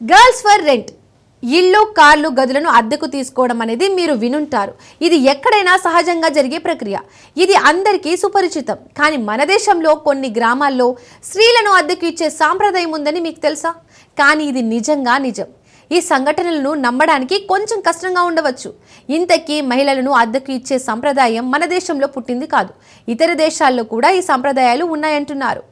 Girls for rent. ఇల్లు కార్లు గదులను అద్దెకు తీసుకోవడం అనేది మీరు వినుంటారు. ఇది ఎక్కడైనా సహజంగా జరిగే ప్రక్రియ. ఇది అందరికీ సుపరిచితం. కానీ మన దేశంలో కొన్ని గ్రామాల్లో స్త్రీలను అద్దెకు ఇచ్చే సాంప్రదాయం ఉందని మీకు తెలుసా? కానీ ఇది నిజంగా నిజం. ఈ సంఘటనలను నమ్మడానికి కొంచెం కష్టంగా ఉండవచ్చు. ఇంతకీ మహిళలను అద్దెకు ఇచ్చే సంప్రదాయం మన దేశంలో పుట్టింది కాదు. ఇతర దేశాల్లో కూడా ఈ సంప్రదాయాలు ఉన్నాయంటున్నారు.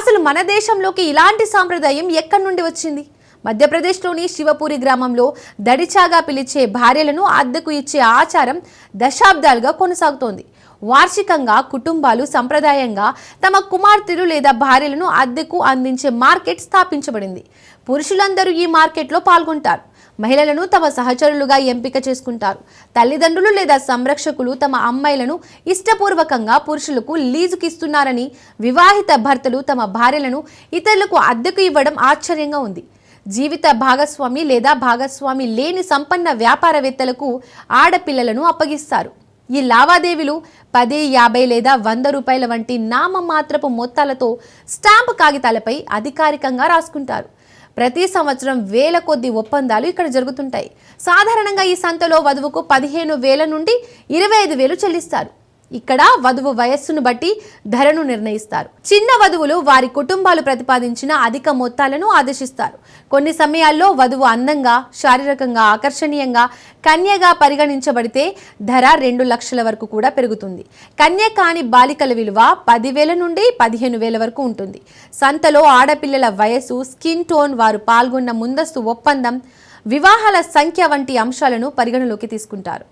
అసలు మన దేశంలోకి ఇలాంటి సాంప్రదాయం ఎక్కడి నుండి వచ్చింది? మధ్యప్రదేశ్లోని శివపూరి గ్రామంలో దడిచాగా పిలిచే భార్యలను అద్దెకు ఇచ్చే ఆచారం దశాబ్దాలుగా కొనసాగుతోంది. వార్షికంగా కుటుంబాలు సంప్రదాయంగా తమ కుమార్తెలు లేదా భార్యలను అద్దెకు అందించే మార్కెట్ స్థాపించబడింది. పురుషులందరూ ఈ మార్కెట్లో పాల్గొంటారు. మహిళలను తమ సహచరులుగా ఎంపిక చేసుకుంటారు. తల్లిదండ్రులు లేదా సంరక్షకులు తమ అమ్మాయిలను ఇష్టపూర్వకంగా పురుషులకు లీజుకి ఇస్తున్నారని వివాహిత భర్తలు తమ భార్యలను ఇతరులకు అద్దెకు ఇవ్వడం ఆశ్చర్యంగా ఉంది. జీవిత భాగస్వామి లేదా భాగస్వామి లేని సంపన్న వ్యాపారవేత్తలకు ఆడపిల్లలను అప్పగిస్తారు. ఈ లావాదేవీలు పది యాభై లేదా వంద రూపాయల వంటి నామమాత్రపు మొత్తాలతో స్టాంపు కాగితాలపై అధికారికంగా రాసుకుంటారు. ప్రతి సంవత్సరం వేల కొద్ది ఒప్పందాలు ఇక్కడ జరుగుతుంటాయి. సాధారణంగా ఈ సంతలో వధువుకు పదిహేను వేల నుండి ఇరవై ఐదు వేలు చెల్లిస్తారు. ఇక్కడ వధువు వయస్సును బట్టి ధరను నిర్ణయిస్తారు. చిన్న వధువులు వారి కుటుంబాలు ప్రతిపాదించిన అధిక మొత్తాలను ఆదేశిస్తారు. కొన్ని సమయాల్లో వధువు అందంగా శారీరకంగా ఆకర్షణీయంగా కన్యగా పరిగణించబడితే ధర రెండు లక్షల వరకు కూడా పెరుగుతుంది. కన్య కాని బాలికల విలువ పదివేల నుండి పదిహేను వేల వరకు ఉంటుంది. సంతలో ఆడపిల్లల వయసు స్కిన్ టోన్ వారు పాల్గొన్న ముందస్తు ఒప్పందం వివాహాల సంఖ్య వంటి అంశాలను పరిగణలోకి తీసుకుంటారు.